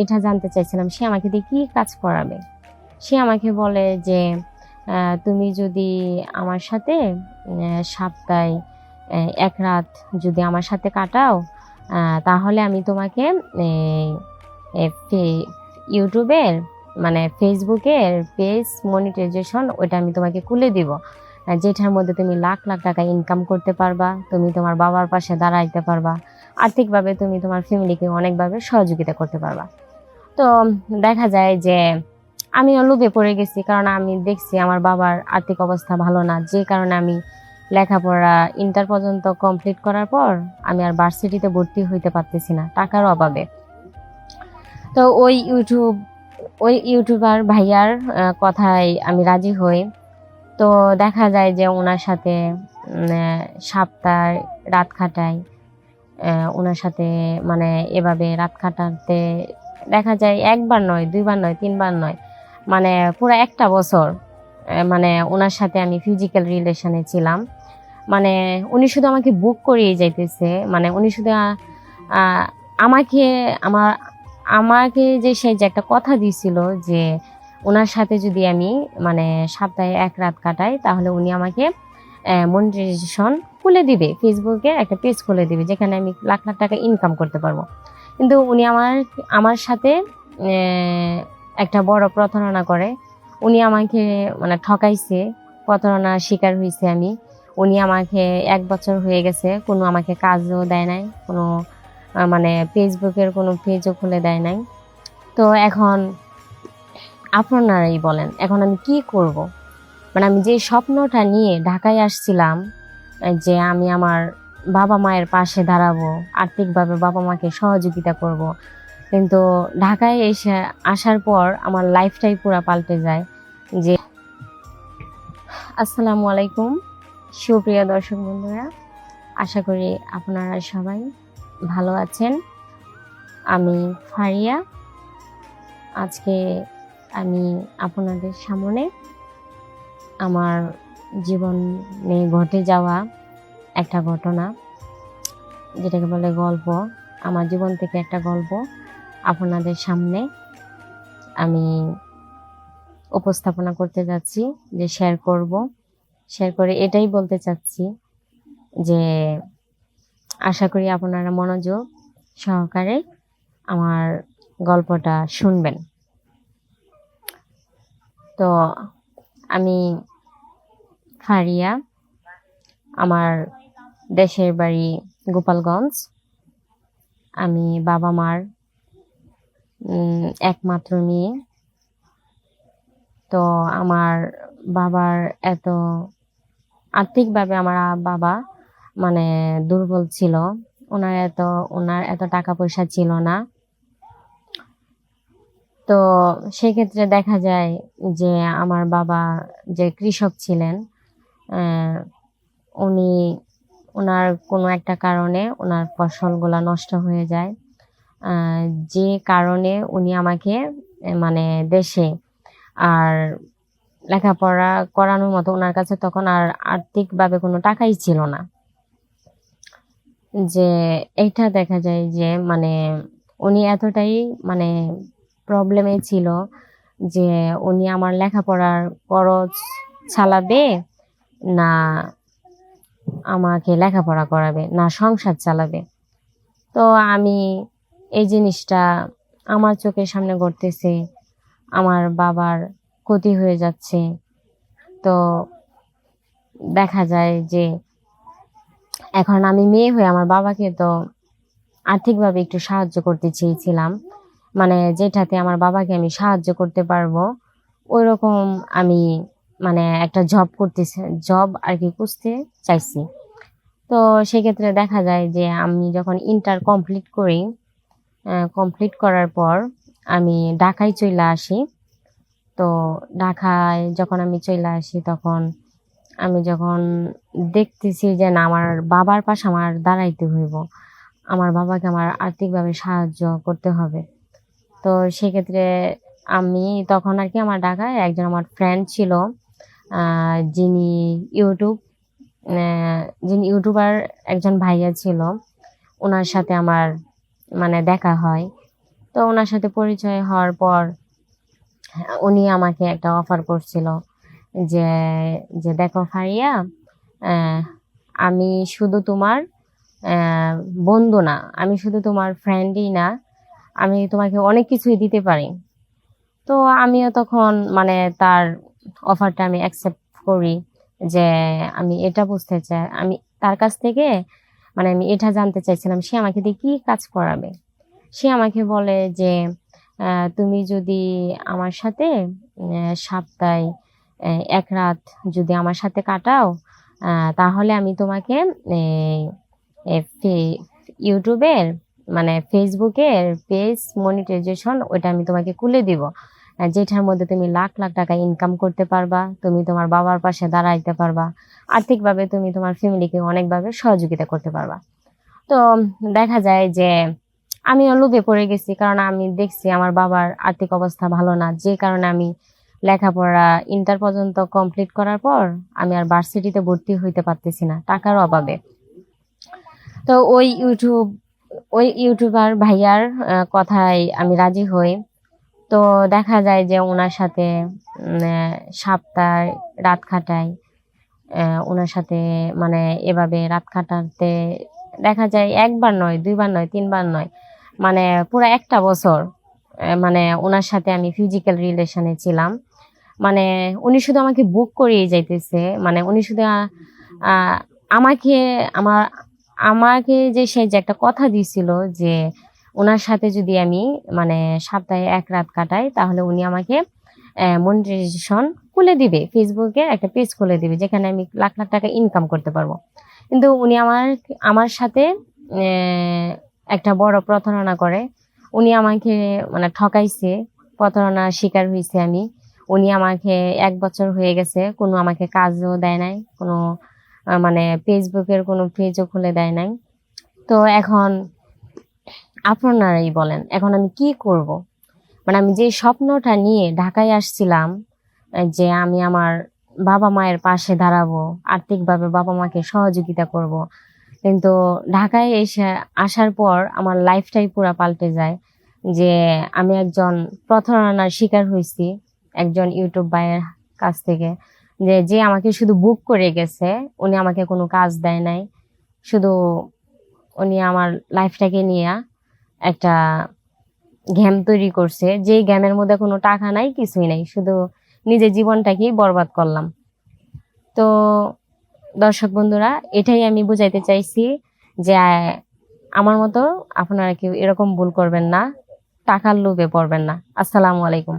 এটা জানতে চাইছিলাম, সে আমাকে দিয়ে কী কাজ করাবে? সে আমাকে বলে যে তুমি যদি আমার সাথে সপ্তাহে এক রাত যদি আমার সাথে কাটাও তাহলে আমি তোমাকে ইউটিউবের মানে ফেসবুকের পেজ মনিটাইজেশন ওটা আমি তোমাকে খুলে দিব। যেটার মধ্যে তুমি লাখ লাখ টাকা ইনকাম করতে পারবা, তুমি তোমার বাবার পাশে দাঁড়াইতে পারবা। আর্থিকভাবে তুমি তোমার ফ্যামিলিকে অনেকভাবে সহযোগিতা করতে পারবা। তো দেখা যায় যে আমিও লোভে পড়ে গেছি, কারণ আমি দেখছি আমার বাবার আর্থিক অবস্থা ভালো না। যে কারণে আমি লেখাপড়া ইন্টার পর্যন্ত কমপ্লিট করার পর আমি আর ভার্সিটিতে ভর্তি হইতে পারতেছি না, টাকার অভাবে। তো ওই ইউটিউব ওই ইউটিউবার ভাইয়ার কথায় আমি রাজি হই। তো দেখা যায় যে ওনার সাথে সপ্তাহে রাত খাটাই ওনার সাথে মানে এভাবে রাত কাটাতে দেখা যায় একবার নয়, দুইবার নয়, তিনবার নয়। মানে পুরো একটা বছর মানে ওনার সাথে আমি ফিজিক্যাল রিলেশনে ছিলাম। মানে উনি শুধু আমাকে বুক করিয়ে যাইতেছে মানে উনি শুধু আমাকে, আমার, আমাকে যে সে যে একটা কথা দিছিল যে ওনার সাথে যদি আমি মানে সপ্তাহে এক রাত কাটাই, তাহলে উনি আমাকে মনিটাইজেশন খুলে দিবে ফেসবুকে একটা পেজ খুলে দিবে, যেখানে আমি লাখ লাখ টাকা ইনকাম করতে পারব। কিন্তু উনি আমার আমার সাথে একটা বড় প্রতারণা করে। উনি আমাকে মানে ঠকাইছে প্রতারণার শিকার হয়েছে আমি। উনি আমাকে এক বছর হয়ে গেছে, কোনো আমাকে কাজও দেয় নাই, কোনো মানে ফেসবুকের কোনো পেজও খুলে দেয় নাই। তো এখন আপনারাই বলেন, এখন আমি কি করব? মানে আমি যে স্বপ্নটা নিয়ে ঢাকায় আসছিলাম যে আমি আমার বাবা মায়ের পাশে দাঁড়াবো, আর্থিকভাবে বাবা মাকে সহযোগিতা করব। কিন্তু ঢাকায় এসে আসার পর আমার লাইফটাই পুরো পাল্টে যায় যে আসসালামু আলাইকুম। সুপ্রিয় দর্শক বন্ধুরা, আশা করি আপনারা সবাই ভালো আছেন। আমি ফারিয়া। আজকে আমি আপনাদের সামনে আমার জীবনে ঘটে যাওয়া একটা ঘটনা, যেটাকে বলে গল্প। আমার জীবন থেকে একটা গল্প আপনাদের সামনে আমি উপস্থাপনা করতে যাচ্ছি, যে শেয়ার করব। শেয়ার করে এটাই বলতে চাচ্ছি যে আশা করি আপনারা মনোযোগ সহকারে আমার গল্পটা শুনবেন। তো আমি ফারিয়া আমার দেশের বাড়ি গোপালগঞ্জ। আমি বাবা মার একমাত্র মেয়ে। তো আমার বাবার এত আর্থিকভাবে আমার বাবা মানে দুর্বল ছিল। ওনার এত ওনার এত টাকা পয়সা ছিল না। তো সেক্ষেত্রে দেখা যায় যে আমার বাবা যে কৃষক ছিলেন উনি ওনার কোনো একটা কারণে ওনার ফসলগুলা নষ্ট হয়ে যায়। যে কারণে উনি আমাকে মানে দেশে আর লেখাপড়া করানোর মতো ওনার কাছে তখন আর আর্থিকভাবে কোনো টাকাই ছিল না। যে এইটা দেখা যায় যে মানে উনি এতটাই মানে প্রবলেমে ছিল যে উনি আমার লেখাপড়ার খরচ চালাবে না আমাকে লেখাপড়া করাবে, না সংসার চালাবে। তো আমি এই জিনিসটা আমার চোখের সামনে ঘটতেছে, আমার বাবার ক্ষতি হয়ে যাচ্ছে। তো দেখা যায় যে এখন আমি মেয়ে হয়ে আমার বাবাকে তো আর্থিকভাবে একটু সাহায্য করতে চেয়েছিলাম। মানে যেটাতে আমার বাবাকে আমি সাহায্য করতে পারব ওই রকম আমি মানে একটা জব করতেছে জব আর কি খুঁজতে চাইছি। তো সেক্ষেত্রে দেখা যায় যে আমি যখন ইন্টার কমপ্লিট করি কমপ্লিট করার পর আমি ঢাকায় চলে আসি। তো ঢাকায় যখন আমি চলে আসি তখন আমি যখন দেখতেছি যে না, আমার বাবার পাশে আমার দাঁড়াইতে হইব, আমার বাবাকে আমার আর্থিকভাবে সাহায্য করতে হবে। তো সেক্ষেত্রে আমি তখন আর কি আমার ঢাকায় একজন আমার ফ্রেন্ড ছিল যিনি ইউটিউব যিনি ইউটিউবার একজন ভাইয়া ছিল, ওনার সাথে আমার মানে দেখা হয়। তো ওনার সাথে পরিচয় হওয়ার পর, উনি আমাকে একটা অফার করছিল যে যে দেখো ফারিয়া আমি শুধু তোমার বন্ধু না, আমি শুধু তোমার ফ্রেন্ডই না, আমি তোমাকে অনেক কিছুই দিতে পারি। তো আমিও তখন মানে তার অফারটা আমি অ্যাকসেপ্ট করি যে আমি এটা বুঝতে চাই। আমি তার কাছ থেকে মানে আমি এটা জানতে চাইছিলাম, সে আমাকে দিয়ে কি কাজ করাবে? সে আমাকে বলে যে তুমি যদি আমার সাথে সপ্তাহে এক রাত যদি আমার সাথে কাটাও তাহলে আমি তোমাকে ইউটিউবের মানে ফেসবুকের পেজ মনিটাইজেশন ওটা আমি তোমাকে খুলে দিব। যেটার মধ্যে তুমি লাখ লাখ টাকা ইনকাম করতে পারবা, তুমি তোমার বাবার পাশে দাঁড়াইতে পারবা, আর্থিকভাবে তুমি তোমার ফ্যামিলিকে অনেকভাবে সহযোগিতা করতে পারবা। তো দেখা যায় যে আমি লোভে পড়ে গেছি, কারণ আমি দেখছি আমার বাবার আর্থিক অবস্থা ভালো না। যে কারণে আমি লেখাপড়া ইন্টার পর্যন্ত কমপ্লিট করার পর আমি আর ভার্সিটিতে ভর্তি হইতে পারতেছি না, টাকার অভাবে। তো ওই ইউটিউব ওই ইউটিউবার ভাইয়ার কথায় আমি রাজি হই। তো দেখা যায় যে ওনার সাথে উম, রাত কাটাই ওনার সাথে মানে এভাবে রাত কাটাতে দেখা যায় একবার নয় দুইবার নয় তিনবার নয়। মানে পুরো একটা বছর মানে ওনার সাথে আমি ফিজিক্যাল রিলেশনে ছিলাম। মানে উনি শুধু আমাকে বুক করিয়ে যাইতেছে। মানে উনি শুধু আমাকে আমার আমাকে যে সে যে একটা কথা দিছিল যে ওনার সাথে যদি আমি মানে সপ্তাহে এক রাত কাটাই, তাহলে উনি আমাকে মনিটাইজেশন খুলে দিবে। ফেসবুকে একটা পেজ খুলে দিবে, যেখানে আমি লাখ লাখ টাকা ইনকাম করতে পারব। কিন্তু উনি আমার আমার সাথে একটা বড় প্রতারণা করে। উনি আমাকে মানে ঠকাইছে প্রতারণার শিকার হয়েছে আমি। উনি আমাকে এক বছর হয়ে গেছে, কোনো আমাকে কাজও দেয় নাই, কোনো মানে ফেসবুকের কোনো পেজও খুলে দেয় নাই। তো এখন আপনারাই বলেন, এখন আমি কি করব? মানে আমি যে স্বপ্নটা নিয়ে ঢাকায় আসছিলাম যে আমি আমার বাবা মায়ের পাশে দাঁড়াবো, আর্থিকভাবে বাবা মাকে সহযোগিতা করব। কিন্তু ঢাকায় এসে আসার পর আমার লাইফটাই পুরো পাল্টে যায়, যে আমি একজন প্রতারণার শিকার হয়েছি, একজন ইউটিউব ভাইয়ের কাছ থেকে, যে যে আমাকে শুধু বুক করে গেছে, উনি আমাকে কোনো কাজ দেয় নাই, শুধু উনি আমার লাইফটাকে নিয়ে একটা গেম তৈরি করছে। যে গেমের মধ্যে কোনো টাকা নাই, কিছুই নাই। শুধু নিজের জীবনটাকেই বরবাদ করলাম। তো দর্শক বন্ধুরা, এটাই আমি বুঝাইতে চাইছি যে, আমার মতো আপনারা কেউ এরকম ভুল করবেন না, টাকার লোভে পড়বেন না। আসসালামু আলাইকুম।